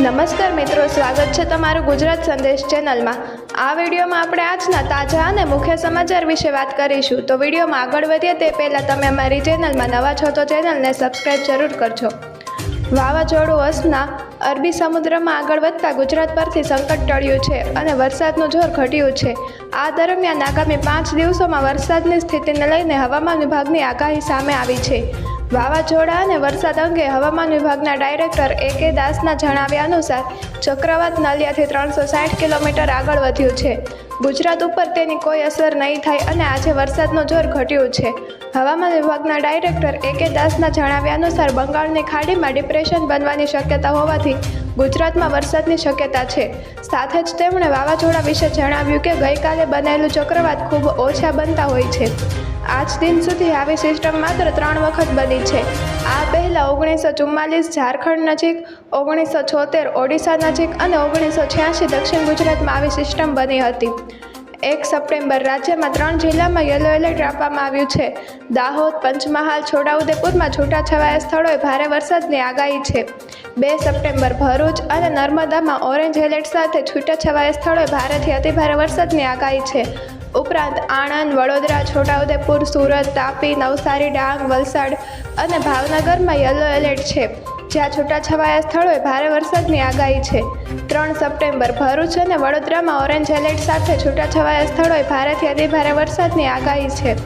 નમસ્કાર મિત્રો, સ્વાગત છે તમારું ગુજરાત સંદેશ ચેનલમાં. આ વિડીયોમાં આપણે આજના તાજા અને મુખ્ય સમાચાર વિશે વાત કરીશું. તો વિડીયોમાં આગળ વધીએ તે પહેલાં તમે અમારી ચેનલમાં નવા છો તો ચેનલને સબસ્ક્રાઈબ જરૂર કરજો. વાવાઝોડું અસના અરબી સમુદ્રમાં આગળ વધતા ગુજરાત પરથી સંકટ ટળ્યું છે અને વરસાદનું જોર ઘટ્યું છે. આ દરમિયાન આગામી પાંચ દિવસોમાં વરસાદની સ્થિતિને લઈને હવામાન વિભાગની આગાહી સામે આવી છે. વાવાઝોડા અને વરસાદ અંગે હવામાન વિભાગના ડાયરેક્ટર એ કે દાસના જણાવ્યા અનુસાર ચક્રવાત નલિયાથી ત્રણસો સાઠ કિલોમીટર આગળ વધ્યું છે. ગુજરાત ઉપર તેની કોઈ અસર નહીં થાય અને આજે વરસાદનો જોર ઘટ્યું છે. હવામાન વિભાગના ડાયરેક્ટર એ કે દાસના જણાવ્યા અનુસાર બંગાળની ખાડીમાં ડિપ્રેશન બનવાની શક્યતા હોવાથી ગુજરાતમાં વરસાદની શક્યતા છે. સાથે જ તેમણે વાવાઝોડા વિશે જણાવ્યું કે ગઈકાલે બનેલું ચક્રવાત ખૂબ ઓછા બનતા હોય છે. આજ દિન સુધી આવી સિસ્ટમ માત્ર ત્રણ વખત બની છે. આ પહેલાં ઓગણીસો ચુમ્માલીસ ઝારખંડ નજીક, ઓગણીસો છોતેર ઓડિશા નજીક અને ઓગણીસો છ્યાસી દક્ષિણ ગુજરાતમાં આવી સિસ્ટમ બની હતી. એક સપ્ટેમ્બર રાજ્યમાં ત્રણ જિલ્લામાં યલો એલર્ટ આપવામાં આવ્યું છે. દાહોદ, પંચમહાલ, છોટાઉદેપુરમાં છૂટાછવાયા સ્થળોએ ભારે વરસાદની આગાહી છે. બે સપ્ટેમ્બર ભરૂચ અને નર્મદામાં ઓરેન્જ એલર્ટ સાથે છૂટાછવાયા સ્થળોએ ભારેથી અતિભારે વરસાદની આગાહી છે. ઉપરાંત આણંદ, વડોદરા, છોટાઉદેપુર, સુરત, તાપી, નવસારી, ડાંગ, વલસાડ અને ભાવનગરમાં યલો એલર્ટ છે. જ્યાં છૂટાછવાયા સ્થળોએ ભારે વરસાદની આગાહી છે. ત્રણ સપ્ટેમ્બર ભરૂચ અને વડોદરામાં ઓરેન્જ એલર્ટ સાથે છૂટાછવાયા સ્થળોએ ભારેથી અતિભારે વરસાદની આગાહી છે.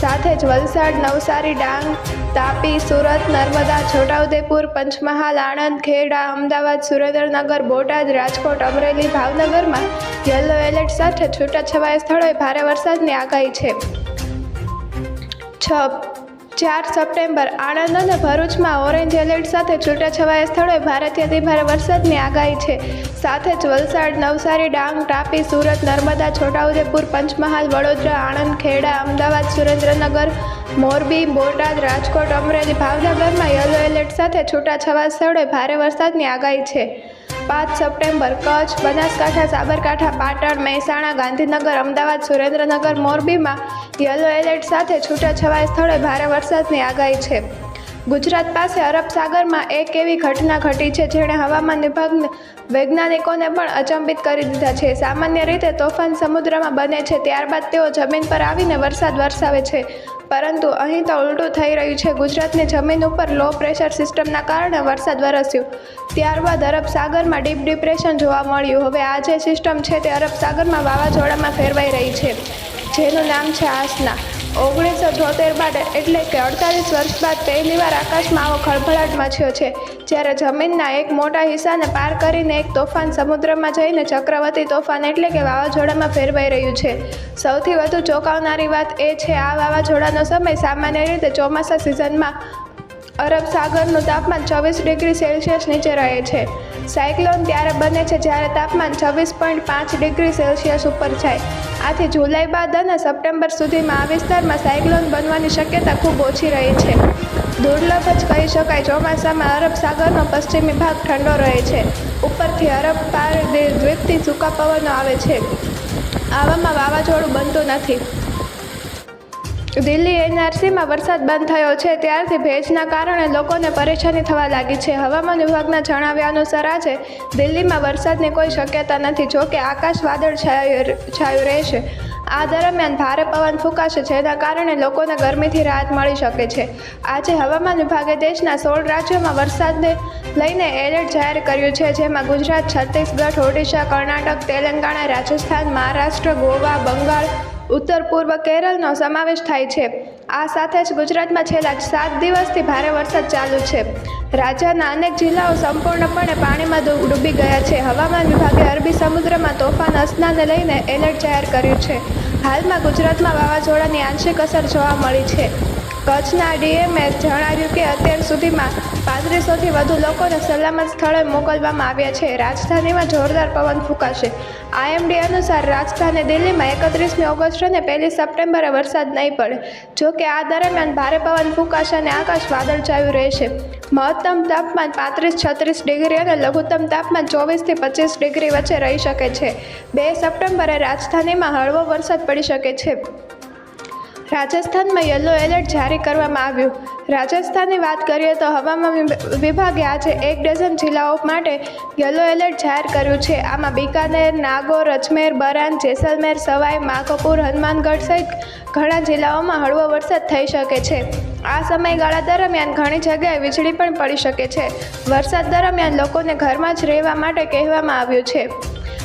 સાથે જ વલસાડ, નવસારી, ડાંગ, તાપી, સુરત, નર્મદા, છોટાઉદેપુર, પંચમહાલ, આણંદ, ખેડા, અમદાવાદ, સુરેન્દ્રનગર, બોટાદ, રાજકોટ, અમરેલી, ભાવનગરમાં યલો એલર્ટ સાથે છૂટાછવાયા સ્થળોએ ભારે વરસાદની આગાહી છે. છ ચાર સપ્ટેમ્બર આણંદ અને ભરૂચમાં ઓરેન્જ એલર્ટ સાથે છૂટાછવાયા સ્થળોએ ભારેથી અતિભારે વરસાદની આગાહી છે. સાથે જ વલસાડ, નવસારી, ડાંગ, તાપી, સુરત, નર્મદા, છોટાઉદેપુર, પંચમહાલ, વડોદરા આણંદ ખેડા અમદાવાદ, સુરેન્દ્રનગર, મોરબી, બોટાદ, રાજકોટ, અમરેલી, ભાવનગરમાં યલો એલર્ટ સાથે છૂટાછવાયા સ્થળોએ ભારે વરસાદની આગાહી છે. પાંચ સપ્ટેમ્બર, કચ્છ, બનાસકાંઠા, સાબરકાંઠા, પાટણ, મહેસાણા, ગાંધીનગર, અમદાવાદ, સુરેન્દ્રનગર, મોરબીમાં યલો એલર્ટ સાથે છૂટાછવાયા સ્થળે ભારે વરસાદની આગાહી છે. ગુજરાત પાસે અરબ સાગરમાં એક એવી ઘટના ઘટી છે જેણે હવામાન વિભાગને વૈજ્ઞાનિકોને પણ અચંબિત કરી દીધા છે. સામાન્ય રીતે તોફાન સમુદ્રમાં બને છે, ત્યારબાદ તેઓ જમીન પર આવીને વરસાદ વરસાવે છે. પરંતુ અહીં તો ઉલટું થઈ રહ્યું છે. ગુજરાતની જમીન ઉપર લો પ્રેશર સિસ્ટમના કારણે વરસાદ વરસ્યો. ત્યારબાદ અરબ સાગરમાં ડીપ ડિપ્રેશન જોવા મળ્યું. હવે આ જે સિસ્ટમ છે તે અરબ સાગરમાં વાવાઝોડામાં ફેરવાઈ રહી છે. જેનું નામ છે આસના. ઓગણીસો છોતેર બાદ એટલે કે અડતાલીસ વર્ષ બાદ પહેલીવાર આકાશમાં આવો ખળભળાટ મચ્યો છે, જ્યારે જમીનના એક મોટા હિસ્સાને પાર કરીને એક તોફાન સમુદ્રમાં જઈને ચક્રવર્તી તોફાન એટલે કે વાવાઝોડામાં ફેરવાઈ રહ્યું છે. સૌથી વધુ ચોંકાવનારી વાત એ છે, આ વાવાઝોડાનો સમય સામાન્ય રીતે ચોમાસા સિઝનમાં અરબ સાગરનું તાપમાન છવ્વીસ ડિગ્રી સેલ્સિયસ નીચે રહે છે. સાયક્લોન ત્યારે બને છે જ્યારે તાપમાન છવ્વીસ પોઈન્ટ પાંચ ડિગ્રી સેલ્સિયસ ઉપર જાય આથી જુલાઈ બાદ અને સપ્ટેમ્બર સુધીમાં આ વિસ્તારમાં સાયક્લોન બનવાની શક્યતા ખૂબ ઓછી રહી છે. દુર્લભ જ કહી શકાય ચોમાસામાં અરબ સાગરનો પશ્ચિમી ભાગ ઠંડો રહે છે. ઉપરથી અરબ પાર દ્વીપથી સૂકા પવનો આવે છે. આવામાં વાવાઝોડું બનતું નથી. દિલ્હી એનઆરસીમાં વરસાદ બંધ થયો છે. ત્યારથી ભેજના કારણે લોકોને પરેશાની થવા લાગી છે. હવામાન વિભાગના જણાવ્યા અનુસાર આજે દિલ્હીમાં વરસાદની કોઈ શક્યતા નથી જોકે આકાશ વાદળ છાયું રહેશે. આ દરમિયાન ભારે પવન ફૂંકાશે, જેના કારણે લોકોને ગરમીથી રાહત મળી શકે છે. આજે હવામાન વિભાગે દેશના સોળ રાજ્યોમાં વરસાદને લઈને એલર્ટ જાહેર કર્યું છે, જેમાં ગુજરાત, છત્તીસગઢ, ઓડિશા, કર્ણાટક, તેલંગાણા, રાજસ્થાન, મહારાષ્ટ્ર, ગોવા, બંગાળ ઉત્તર પૂર્વ કેરળનો સમાવેશ થાય છે. આ સાથે જ ગુજરાતમાં છેલ્લા સાત દિવસથી ભારે વરસાદ ચાલુ છે. રાજ્યના અનેક જિલ્લાઓ સંપૂર્ણપણે પાણીમાં ડૂબી ગયા છે. હવામાન વિભાગે અરબી સમુદ્રમાં તોફાન અસનાને લઈને એલર્ટ જાહેર કર્યું છે. હાલમાં ગુજરાતમાં વાવાઝોડાની આંશિક અસર જોવા મળી છે. કચ્છના ડીએમએ જણાવ્યું કે અત્યાર સુધીમાં પાંત્રીસોથી વધુ લોકોને સલામત સ્થળે મોકલવામાં આવ્યા છે. રાજધાનીમાં જોરદાર પવન ફૂંકાશે. આઈએમડી અનુસાર રાજધાની દિલ્હીમાં એકત્રીસમી ઓગસ્ટ અને પહેલી સપ્ટેમ્બરે વરસાદ નહીં પડે. જો કે આ દરમિયાન ભારે પવન ફૂંકાશે અને આકાશ વાદળછાયું રહેશે. મહત્તમ તાપમાન પાંત્રીસ છત્રીસ ડિગ્રી અને લઘુત્તમ તાપમાન ચોવીસથી પચીસ ડિગ્રી વચ્ચે રહી શકે છે. બે સપ્ટેમ્બરે રાજધાનીમાં હળવો વરસાદ પડી શકે છે. રાજસ્થાનમાં યલો એલર્ટ જારી કરવામાં આવ્યું. રાજસ્થાનની વાત કરીએ તો હવામાન વિભ- વિભાગે આજે એક ડઝન જિલ્લાઓ માટે યલો એલર્ટ જાહેર કર્યું છે. આમાં બિકાનેર, નાગોર, અજમેર, બરાન, જેસલમેર, સવાઈ માકપુર હનુમાનગઢ સહિત ઘણા જિલ્લાઓમાં હળવો વરસાદ થઈ શકે છે. આ સમયગાળા દરમિયાન ઘણી જગ્યાએ વીજળી પણ પડી શકે છે. વરસાદ દરમિયાન લોકોને ઘરમાં જ રહેવા માટે કહેવામાં આવ્યું છે.